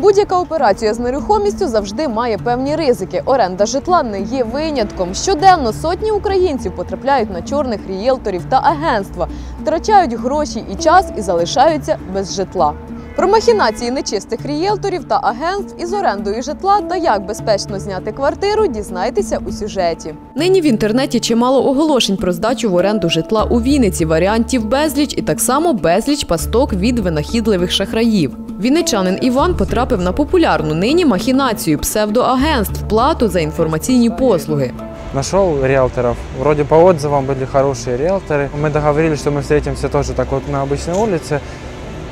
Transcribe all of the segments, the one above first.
Будь-яка операція з нерухомістю завжди має певні ризики. Оренда житла не є винятком. Щоденно сотні українців потрапляють на чорних рієлторів та агентства, втрачають гроші і час і залишаються без житла. Про махінації нечистих рієлторів та агентств із орендою житла та як безпечно зняти квартиру, дізнайтеся у сюжеті. Нині в інтернеті чимало оголошень про здачу в оренду житла у Вінниці, варіантів безліч і так само безліч пасток від винахідливих шахраїв. Вінничанин Іван потрапив на популярну нині махінацію псевдоагентств плату за інформаційні послуги. Нашел риэлторов. Вроде по отзывам были хорошие риэлторы. Мы договорились, что мы встретимся тоже так вот на обычной улице,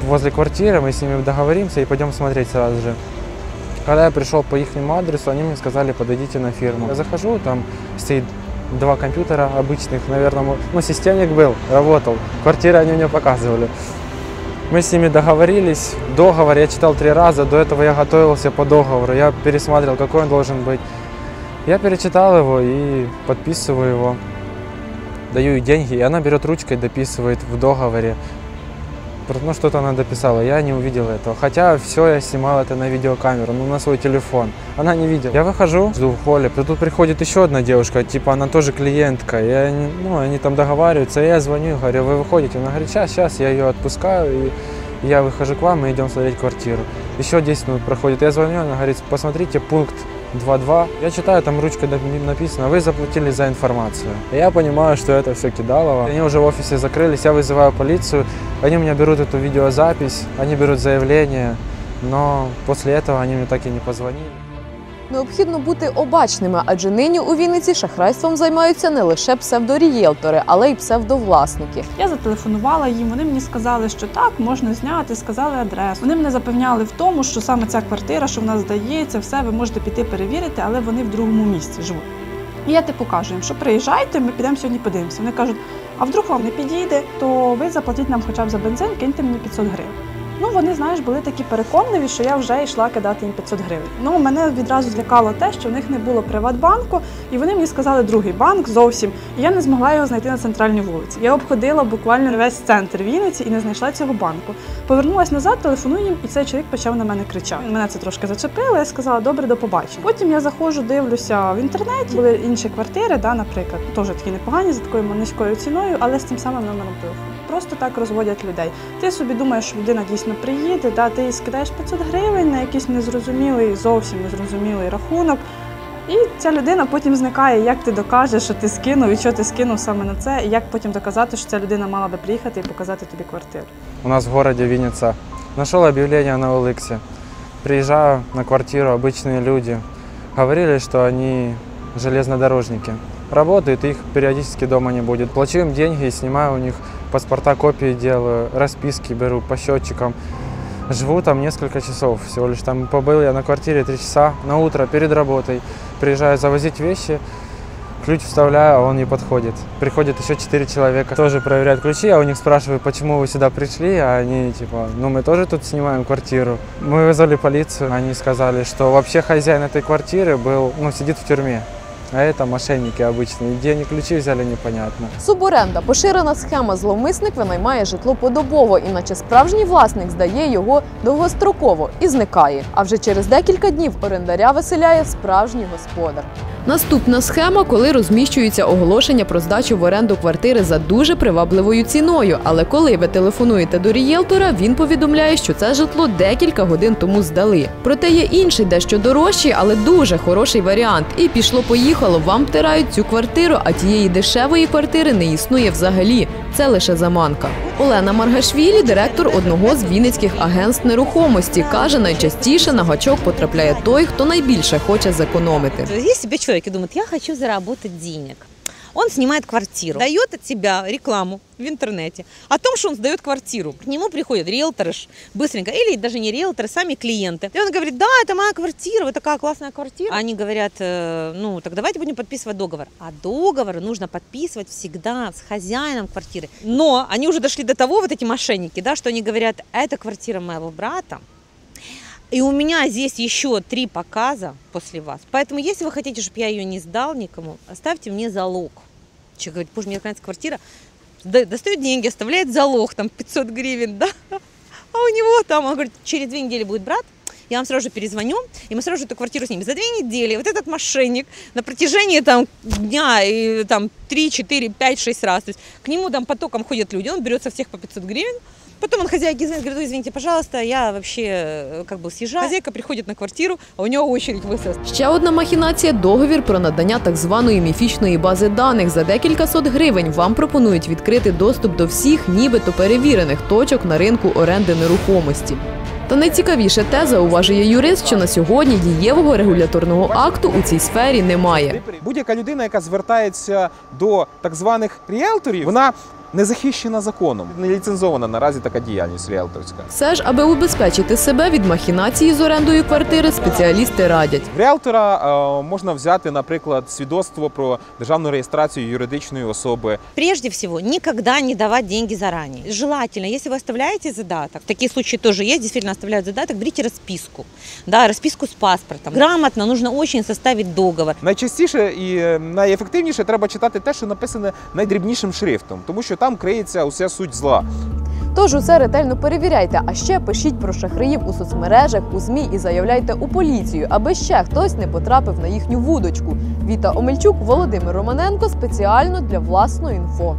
Возле квартиры. Мы с ними договоримся и пойдем смотреть сразу же. Когда я пришел по их адресу, они мне сказали, подойдите на фирму. Я захожу, там стоит два компьютера обычных, наверное, ну, системник был, работал. Квартиры они мне показывали. Мы с ними договорились. Договор я читал три раза. До этого я готовился по договору. Я пересматривал, какой он должен быть. Я перечитал его и подписываю его. Даю ей деньги, и она берет ручкой, дописывает в договоре. Ну, что-то она дописала, я не увидел этого. Хотя все я снимал это на видеокамеру, ну, на свой телефон. Она не видела. Я выхожу, жду в холле. Тут приходит еще одна девушка, типа она тоже клиентка. Они, ну, они там договариваются. Я звоню, говорю, вы выходите? Она говорит, сейчас, сейчас, я ее отпускаю. И я выхожу к вам, мы идем смотреть квартиру. Еще 10 минут проходит. Я звоню, она говорит, посмотрите пункт 2.2. Я читаю, там ручкой нап- написано, вы заплатили за информацию. Я понимаю, что это все кидалово. Они уже в офисе закрылись, я вызываю полицию. Они у меня берут эту видеозапись, они берут заявление. Но после этого они мне так и не позвонили. Необхідно бути обачними, адже нині у Вінниці шахрайством займаються не лише псевдорієлтори, але й псевдовласники. Я зателефонувала їм. Вони мені сказали, що так можна зняти, сказали адресу. Вони мене запевняли в тому, що саме ця квартира, що в нас здається, все ви можете піти перевірити, але вони в другому місці живуть. І я типу кажу їм, що приїжджайте, ми підемо сьогодні подивимося. Вони кажуть, а вдруг вам не підійде, то ви заплатіть нам хоча б за бензин, киньте мені 500 гривень. Ну, вони, знаєш, були такі переконливі, що я вже йшла кидати їм 500 гривень. Ну, мене відразу злякало те, що в них не було Приватбанку, і вони мені сказали другий банк зовсім. І я не змогла його знайти на центральній вулиці. Я обходила буквально весь центр Вінниці і не знайшла цього банку. Повернулася назад, телефоную їм, і цей чоловік почав на мене кричати. Мене це трошки зачепило. Я сказала, добре, до побачення. Потім я заходжу, дивлюся в інтернеті. Були інші квартири, да, наприклад, теж такі непогані за такою низькою ціною, але з тим самим номером телефону Просто так розводять людей. Ти собі думаєш, що людина дійсно приїде, да, ти їй скидаєш 500 гривень на якийсь незрозумілий, зовсім незрозумілий рахунок. І ця людина потім зникає. Як ти докажеш, що ти скинув і що ти скинув саме на це, і як потім доказати, що ця людина мала би приїхати і показати тобі квартиру. У нас в городе Винница. Нашел объявление на OLX. Приезжаю на квартиру, обычные люди. Говорили, что они железнодорожники. Работают, их периодически дома не будет. Плачу им деньги, снимаю у них паспорта, копии делаю, расписки беру по счетчикам. Живу там несколько часов всего лишь. Там побыл я на квартире три часа на утро перед работой. Приезжаю завозить вещи, ключ вставляю, а он не подходит. Приходит еще четыре человека, тоже проверяют ключи, я у них спрашиваю, почему вы сюда пришли, а они типа, ну мы тоже тут снимаем квартиру. Мы вызвали полицию, они сказали, что вообще хозяин этой квартиры был, ну сидит в тюрьме. А это мошенники обычные. Где они ключи взяли, непонятно. Суборенда поширена схема. Зловмисник винаймає житло подобово, іначе справжній власник здає його довгостроково і зникає. А вже через декілька днів орендаря виселяє справжній господар. Наступна схема, коли розміщується оголошення про здачу в оренду квартири за дуже привабливою ціною. Але коли ви телефонуєте до рієлтора, він повідомляє, що це житло декілька годин тому здали. Проте є інший дещо дорожчий, але дуже хороший варіант. І пішло-поїхало, вам втирають цю квартиру, а тієї дешевої квартири не існує взагалі. Це лише заманка. Олена Маргашвілі, директор одного з вінницьких агентств нерухомості, каже, найчастіше на гачок потрапляє той, хто найбільше хоче зекономити. Є себе чоловік и думает, я хочу заробити денег. Он снимает квартиру, дает от себя рекламу в интернете о том, что он сдает квартиру. К нему приходят риэлторы быстренько, или даже не риэлторы, сами клиенты. И он говорит, да, это моя квартира, вот такая классная квартира. Они говорят, «Э, ну, так давайте будем подписывать договор. А договор нужно подписывать всегда с хозяином квартиры. Но они уже дошли до того, вот эти мошенники, да, что они говорят, это квартира моего брата, и у меня здесь еще три показа после вас. Поэтому, если вы хотите, чтобы я ее не сдал никому, оставьте мне залог. Человек говорит, боже, мне нравится квартира. достает деньги, оставляет залог, там 500 гривен, да, а у него там, он говорит, через две недели будет брат, я вам сразу же перезвоню, и мы сразу же эту квартиру снимем. За две недели вот этот мошенник на протяжении там дня и там 3, 4, 5, 6 раз, то есть к нему там потоком ходят люди, он берет со всех по 500 гривен, Потом он хозяйке звонит, говорит, «Ой, извините, пожалуйста, я вообще э, как бы съезжаю. Хозяйка приходит на квартиру, а у него очередь высылась. Ще одна махінація договір про надання так званої міфічної бази даних. За декілька сот гривень вам пропонують відкрити доступ до всіх, нібито перевірених точок на ринку оренди нерухомості. Та найцікавіше те, зауважує юрист, що на сьогодні дієвого регуляторного акту у цій сфері немає. Будь-яка людина, яка звертається до так званих ріелторів, вона не захищена законом, не ліцензована наразі така діяльність ріелторська. Все ж, аби убезпечити себе від махінації з орендою квартири, спеціалісти радять. В ріелтора е, можна взяти, наприклад, свідоцтво про державну реєстрацію юридичної особи. Прежде всего, никогда не давать деньги заранее. Желательно, если вы оставляете задаток, такие случаи тоже есть, действительно оставляют задаток, берите расписку, да, расписку с паспортом. Грамотно нужно очень составить договор. Найчастіше і е, найефективніше треба читати те, що написане найдрібнішим шрифтом, тому що там криється уся суть зла. Тож усе ретельно перевіряйте, а ще пишіть про шахраїв у соцмережах, у ЗМІ і заявляйте у поліцію, аби ще хтось не потрапив на їхню вудочку. Віта Омельчук, Володимир Романенко спеціально для власної інфо.